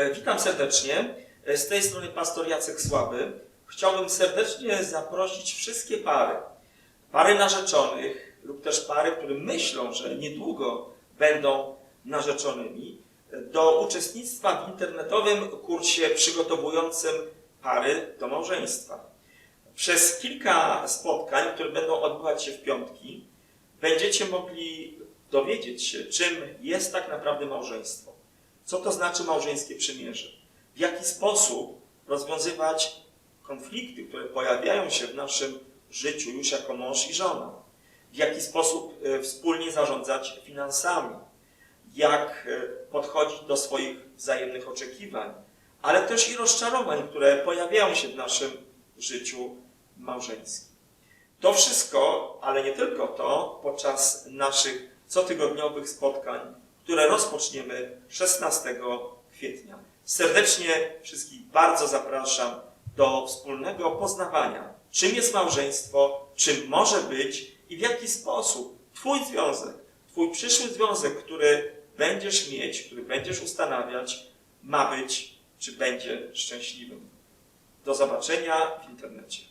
E, Witam serdecznie. E, Z tej strony pastor Jacek Słaby. Chciałbym serdecznie zaprosić wszystkie pary, pary narzeczonych lub też pary, które myślą, że niedługo będą narzeczonymi, e, do uczestnictwa w internetowym kursie przygotowującym pary do małżeństwa. Przez kilka spotkań, które będą odbywać się w piątki, będziecie mogli dowiedzieć się, czym jest tak naprawdę małżeństwo. Co to znaczy małżeńskie przymierze? W jaki sposób rozwiązywać konflikty, które pojawiają się w naszym życiu już jako mąż i żona? W jaki sposób e, wspólnie zarządzać finansami? Jak e, podchodzić do swoich wzajemnych oczekiwań, ale też i rozczarowań, które pojawiają się w naszym życiu małżeńskim. To wszystko, ale nie tylko to, podczas naszych cotygodniowych spotkań, które rozpoczniemy 16 kwietnia. Serdecznie wszystkich bardzo zapraszam do wspólnego poznawania, czym jest małżeństwo, czym może być i w jaki sposób Twój związek, Twój przyszły związek, który będziesz mieć, który będziesz ustanawiać, ma być czy będzie szczęśliwym. Do zobaczenia w internecie.